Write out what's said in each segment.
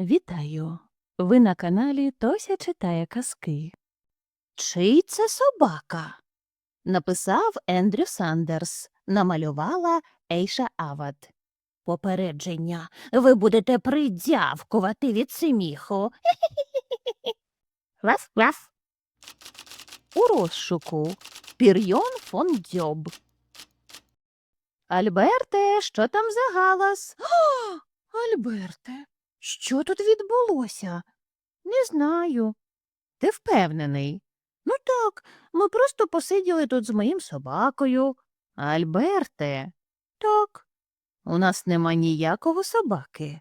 Вітаю! Ви на каналі Тося читає казки. Чий це собака? Написав Ендрю Сандерс, намалювала Ейша Авад. Попередження. Ви будете придявкувати від сміху. Ваф, ваф. У розшуку. Пір'йон фон Дьоб. Альберте, що там за галас? О, Альберте, що тут відбулося? Не знаю. Ти впевнений? Ну так, ми просто посиділи тут з моїм собакою. Альберте, так, у нас нема ніякого собаки.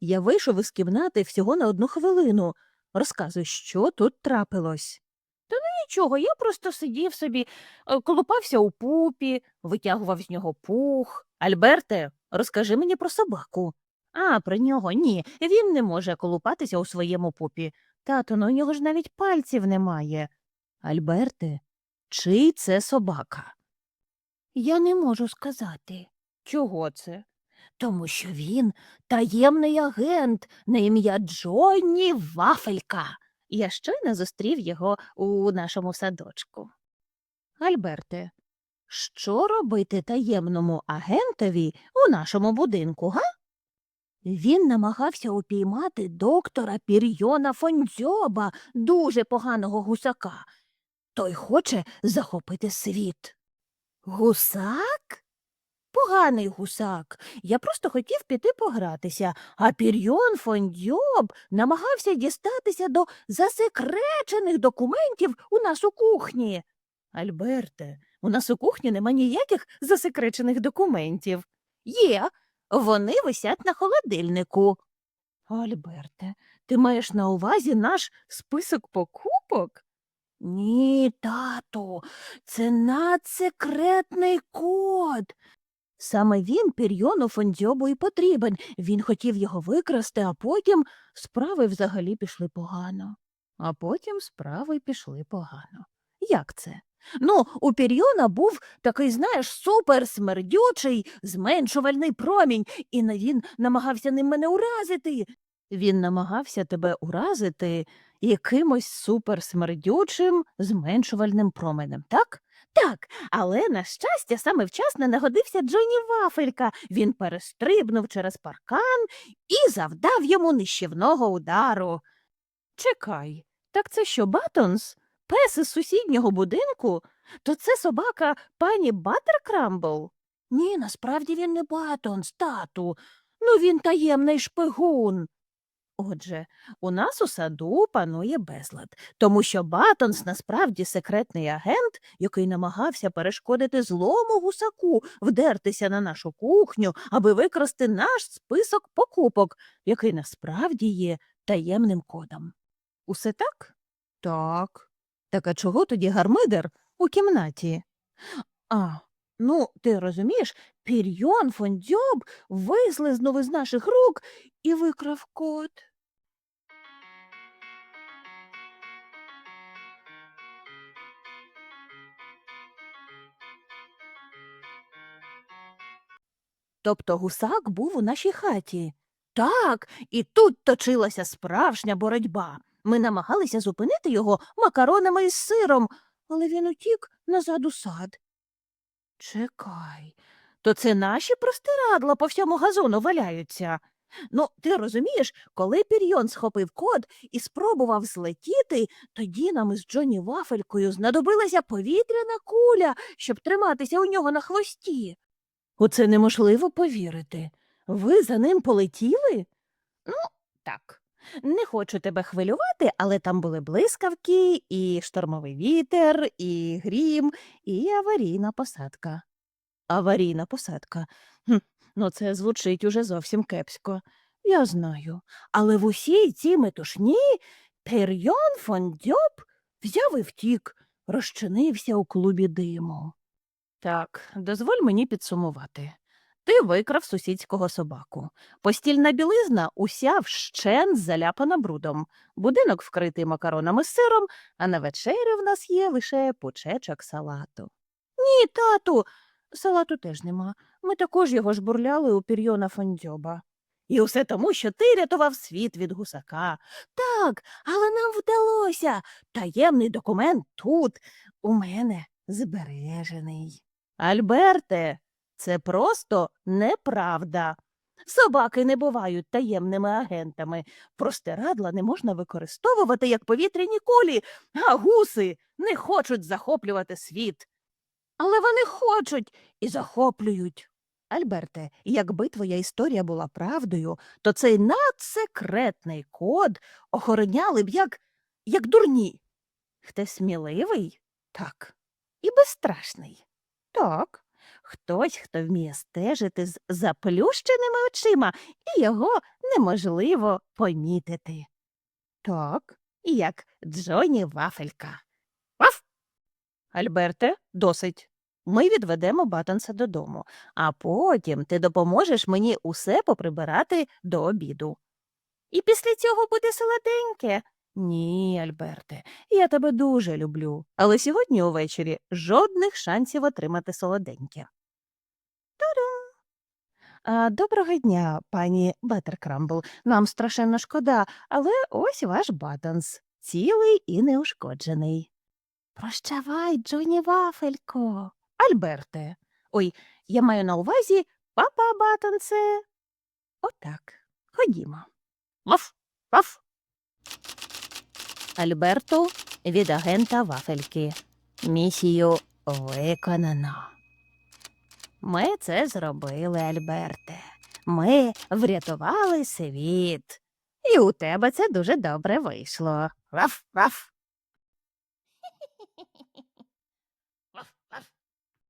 Я вийшов із кімнати всього на одну хвилину. Розказуй, що тут трапилось. Та ну нічого, я просто сидів собі, е, колупався у пупі, витягував з нього пух. Альберте, розкажи мені про собаку. А, про нього ні. Він не може колупатися у своєму пупі. Тато, ну у нього ж навіть пальців немає. Альберте, чий це собака? Я не можу сказати. Чого це? Тому що він таємний агент на ім'я Джонні Вафелька. Я щойно зустрів його у нашому садочку. Альберте, що робити таємному агентові у нашому будинку, га? Він намагався упіймати доктора Пір'йона Фондзьоба, дуже поганого гусака. Той хоче захопити світ. Гусак? Поганий гусак. Я просто хотів піти погратися, а Пір'йон Фондьоб намагався дістатися до засекречених документів у нас у кухні. Альберте, у нас у кухні нема ніяких засекречених документів. Є, вони висять на холодильнику. Альберте, ти маєш на увазі наш список покупок? Ні, тату, це надсекретний код. Саме він Пір'йону Фондьобу і потрібен. Він хотів його викрасти, а потім справи взагалі пішли погано. А потім справи пішли погано. Як це? Ну, у Пір'йона був такий, знаєш, суперсмердючий зменшувальний промінь, і він намагався ним мене уразити. Він намагався тебе уразити якимось суперсмердючим зменшувальним променем, так? Так, але, на щастя, саме вчасно нагодився Джоні Вафелька. Він перестрибнув через паркан і завдав йому нищівного удару. Чекай, так це що, Батонс? Пес із сусіднього будинку? То це собака пані Баттеркрамбл? Ні, насправді він не Батонс, тату. Ну він таємний шпигун. Отже, у нас у саду панує безлад, тому що Батонс насправді секретний агент, який намагався перешкодити злому гусаку вдертися на нашу кухню, аби викрасти наш список покупок, який насправді є таємним кодом. Усе так? Так. Так а чого тоді гармидер у кімнаті? А, ну, ти розумієш, Пір'йон Фондьоб вислизнув із наших рук і викрав код. Тобто гусак був у нашій хаті. Так, і тут точилася справжня боротьба. Ми намагалися зупинити його макаронами із сиром, але він утік назад у сад. Чекай, то це наші простирадла по всьому газону валяються. Ну, ти розумієш, коли Пір'йон схопив код і спробував злетіти, тоді нам із Джонні Вафелькою знадобилася повітряна куля, щоб триматися у нього на хвості. У це неможливо повірити. Ви за ним полетіли? Ну, так. Не хочу тебе хвилювати, але там були блискавки, і штормовий вітер, і грім, і аварійна посадка. Аварійна посадка. Хм, ну це звучить уже зовсім кепсько. Я знаю. Але в усій цій метушні Пер'йон фон Дьоб взяв і втік, розчинився у клубі диму. Так, дозволь мені підсумувати. Ти викрав сусідського собаку. Постільна білизна уся вщен заляпана брудом. Будинок вкритий макаронами з сиром, а на вечерю в нас є лише пучечок салату. Ні, тату, салату теж нема. Ми також його жбурляли у пір'йона фондьоба. І усе тому, що ти рятував світ від гусака. Так, але нам вдалося. Таємний документ тут, у мене збережений. Альберте, це просто неправда. Собаки не бувають таємними агентами. Простирадла не можна використовувати як повітряні кулі, а гуси не хочуть захоплювати світ. Але вони хочуть і захоплюють. Альберте, якби твоя історія була правдою, то цей надсекретний код охороняли б як, як дурні. Хтось сміливий? Так. І безстрашний? Так. Хтось, хто вміє стежити з заплющеними очима, і його неможливо помітити. Так, як Джоні Вафелька. Ваф! Альберте, досить. Ми відведемо Батонса додому, а потім ти допоможеш мені усе поприбирати до обіду. І після цього буде солоденьке. Ні, Альберте, я тебе дуже люблю, але сьогодні увечері жодних шансів отримати солоденьке. Доброго дня, пані Беттеркрамбл. Нам страшенно шкода, але ось ваш Батонс, цілий і неушкоджений. Прощавай, Джоні Вафелько. Альберте. Ой, я маю на увазі папа Батонсе. Отак. Ходімо. Ваф, ваф. Альберто від агента Вафельки. Місію виконано. Ми це зробили, Альберте. Ми врятували світ. І у тебе це дуже добре вийшло. Ваф.